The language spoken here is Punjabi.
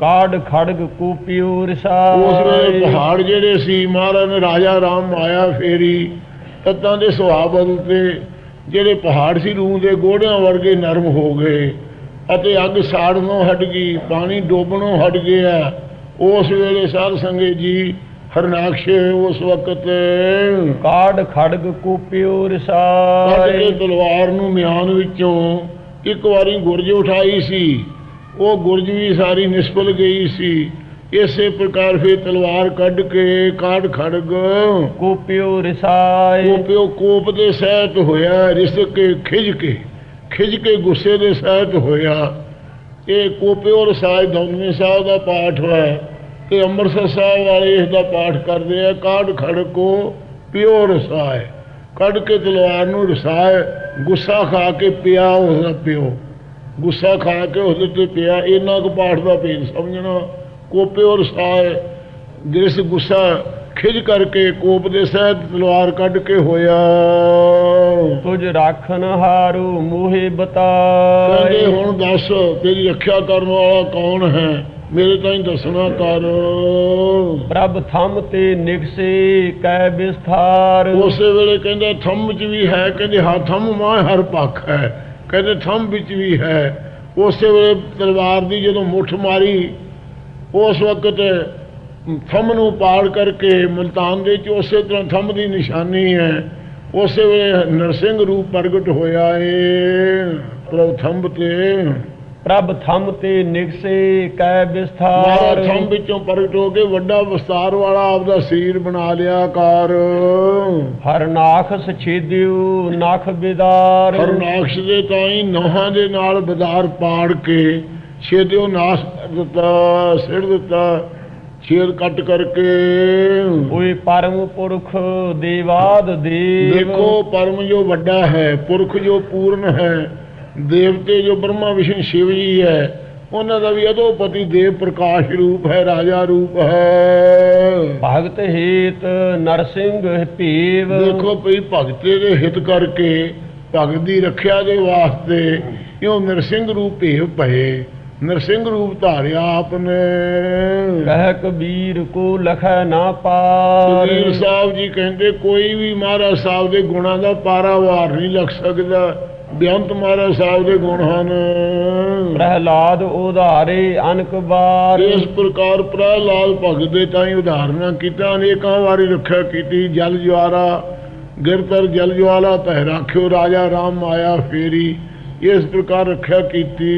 ਕਾੜ ਖੜਗ ਕੂਪਿਉ ਉਸ ਵੇਲੇ ਰਸਾਈ ਪਹਾੜ ਜਿਹੜੇ ਸੀ ਮਹਾਰਾਜ ਨੇ ਰਾਜਾ ਰਾਮ ਆਇਆ ਫੇਰੀ ਤੱਤਾਂ ਦੇ ਸੁਭਾਅ ਬਦਲਤੇ ਜਿਹੜੇ ਪਹਾੜ ਸੀ ਰੂਹ ਦੇ ਗੋੜਿਆਂ ਵਰਗੇ ਨਰਮ ਹੋ ਗਏ ਅਤੇ ਅੱਗ ਸਾੜਨੋਂ ਹਟ ਗਈ ਪਾਣੀ ਡੋਬਣੋਂ ਹਟ ਗਿਆ। ਉਸ ਵੇਲੇ ਸਾਧ ਸੰਗੇ ਜੀ ਹਰਨਾਕਸ਼ ਉਸ ਵਕਤ ਕਾੜ ਖੜਗ ਕੂਪਿਉ ਰਸਾਈ ਤਲਵਾਰ ਨੂੰ ਮਿਆਨ ਵਿੱਚੋਂ ਇੱਕ ਵਾਰੀ ਗੁਰਜ ਉਠਾਈ ਸੀ। ਉਹ ਗੁਰਜ ਵੀ ਸਾਰੀ ਨਿਸਫਲ ਗਈ ਸੀ। ਇਸੇ ਪ੍ਰਕਾਰ ਫਿਰ ਤਲਵਾਰ ਕੱਢ ਕੇ ਕਾੜ ਖੜਗ ਕੂਪਿਉ ਰਸਾਈ ਕੋਪਿਓ ਕੋਪ ਦੇ ਸਹਿਤ ਹੋਇਆ ਰਿਸਕ ਕੇ ਖਿਜ ਕੇ ਖਿਜ ਕੇ ਗੁੱਸੇ ਦੇ ਸਹਿਤ ਹੋਇਆ। ਇਹ ਕੋਪਿਓ ਰਸਾਇ ਧੌਨਵੇਂ ਸਾਹਿਬ ਦਾ ਪਾਠ ਹੈ ਤੇ ਅੰਮ੍ਰਿਤਸਰ ਸਾਹਿਬ ਵਾਲੇ ਇਸ ਦਾ ਪਾਠ ਕਰਦੇ ਆ ਕਾੜ ਖੜ ਕੋ ਪਿਓ ਰਸਾਇ ਕੱਢ ਕੇ ਤਲਵਾਰ ਨੂੰ ਰਸਾਇ ਗੁੱਸਾ ਖਾ ਕੇ ਪਿਆ ਉਹਦਾ ਪਿਓ। ਗੁੱਸਾ ਖਾ ਕੇ ਉਹਦੇ ਤੇ ਪਿਆ ਇਹਨਾਂ ਕੁ ਪਾਠ ਦਾ ਭੇਦ ਸਮਝਣਾ ਕੋਪਿਓ ਰਸਾਇ ਜਿਸ ਗੁੱਸਾ ਖਿਜ ਕਰਕੇ ਕੋਪ ਦੇ ਸਹਿਤ ਤਲਵਾਰ ਕੱਢ ਕੇ ਹੋਇਆ। ਤੁਝ ਰਾਖਨ ਹਾਰੂ ਮੂਹੇ ਕਹਿੰਦੇ ਬਤਾਏ ਹੁਣ ਦੱਸ ਤੇਰੀ ਰੱਖਿਆ ਕਰਨ ਵਾਲਾ ਕੌਣ ਹੈ? ਮੇਰੇ ਤਾਈਂ ਦੱਸਣਾ ਕਰ। ਪ੍ਰਭ ਥੰਮ ਤੇ ਨਿਕਸੇ ਕੈ ਵਿਸਥਾਰ। ਉਸੇ ਵੇਲੇ ਕਹਿੰਦੇ ਥੰਮ ਚ ਵੀ ਹੈ ਕਹਿੰਦੇ ਹਾਂ ਥੰਮ ਮਾਂ ਹਰ ਪੱਖ ਹੈ। ਕਹਿੰਦੇ ਥੰਮ ਵਿੱਚ ਵੀ ਹੈ। ਉਸੇ ਵੇਲੇ ਤਲਵਾਰ ਦੀ ਜਦੋਂ ਮੁੱਠ ਮਾਰੀ, ਉਸ ਵਕਤ ਥੰਮ ਨੂੰ ਪਾੜ ਕਰਕੇ ਮਲਤਾਨ ਦੇ ਵਿੱਚ ਉਸੇ ਤਰ੍ਹਾਂ ਥੰਮ ਦੀ ਨਿਸ਼ਾਨੀ ਹੈ। ਉਸੇ ਵੇਲੇ ਨਰਸਿੰਘ ਰੂਪ ਪ੍ਰਗਟ ਹੋਇਆ ਏ, ਪ੍ਰਭ ਤੇ। ਪ੍ਰਭ ਥੰਮ ਤੇ ਨਿਕਸੇ ਕੈ ਵਿਸਥਾਰ। ਥੰਮ ਵਿੱਚੋਂ ਪ੍ਰਗਟ ਹੋ ਕੇ ਵੱਡਾ ਵਿਸਤਾਰ ਵਾਲਾ ਆਪਦਾ ਸਰੀਰ ਬਣਾ ਲਿਆ ਕਾਰ ਹਰ ਨਾਖਸ ਛੇਦਿਉ ਨਖ ਬਿਦਾਰ। ਹਰਨਾਕਸ਼ ਦੇ ਤਾਈ ਨੋਹਾਂ ਦੇ ਨਾਲ ਬਦਾਰ ਪਾੜ ਕੇ ਛੇਦਿਓ ਨਾਸ ਦਿੱਤਾ ਸਿਰ ਦਿੱਤਾ ਛੇਦ ਕੱਟ ਕਰਕੇ। ਕੋਈ ਪਰਮ ਪੁਰਖ ਦੇਵਾਦ ਦੇਵ। ਦੇਖੋ ਪਰਮ ਜੋ ਵੱਡਾ ਹੈ ਪੁਰਖ ਜੋ ਪੂਰਨ ਹੈ ਦੇਵਤੇ ਜੋ ਬ੍ਰਹਮਾ ਵਿਸ਼ਨ ਸ਼ਿਵ ਜੀ ਹੈ ਉਹਨਾਂ ਦਾ ਵੀ ਅਦੋਪਤੀ ਦੇਵ ਪ੍ਰਕਾਸ਼ ਰੂਪ ਹੈ ਰਾਜਾ ਰੂਪ ਹੈ। ਭਗਤ ਹੇਤ ਨਰਸਿੰਘ ਭੀਵ। ਦੇਖੋ ਭਈ ਭਗਤੇ ਦੇ ਹਿਤ ਕਰਕੇ ਭਗਤ ਦੀ ਰੱਖਿਆ ਦੇ ਵਾਸਤੇ ਇਉਂ ਨਰਸਿੰਘ ਰੂਪ ਭੇਵ ਪਏ ਨਰਸਿੰਘ ਰੂਪ ਧਾਰਿਆ ਆਪਨੇ। ਕਹਿ ਕਬੀਰ ਕੋ ਲਖੈ ਨਾ ਪਾਰ। ਕਬੀਰ ਸਾਹਿਬ ਜੀ ਕਹਿੰਦੇ ਕੋਈ ਵੀ ਮਹਾਰਾਜ ਸਾਹਿਬ ਦੇ ਗੁਣਾਂ ਦਾ ਪਾਰਾਵਾਰ ਨਹੀਂ ਲੱਗ ਸਕਦਾ। ਬੇਅੰਤ ਮਹਾਰਾਜ ਸਾਹਿਬ ਦੇ ਗੁਣ ਹਨ। ਪ੍ਰਹਿਲਾਦ ਉਧਾਰੇ ਅਨਕ ਬਾਰ ਇਸ ਪ੍ਰਕਾਰ ਪ੍ਰਹਿਲਾਦ ਭਗਤ ਦੇ ਤਾਂ ਹੀ ਉਦਾਹਰਨਾਂ ਕੀਤਾ ਅਨੇਕਾਂ ਵਾਰੀ ਰੱਖਿਆ ਕੀਤੀ ਜਲ ਜਵਾਰਾ ਗਿਰਤਰ ਜਲ ਜਵਾਲਾ ਪਹਿ ਰਾਖਿਓ ਰਾਜਾ ਰਾਮ ਆਇਆ ਫੇਰੀ ਇਸ ਪ੍ਰਕਾਰ ਰੱਖਿਆ ਕੀਤੀ।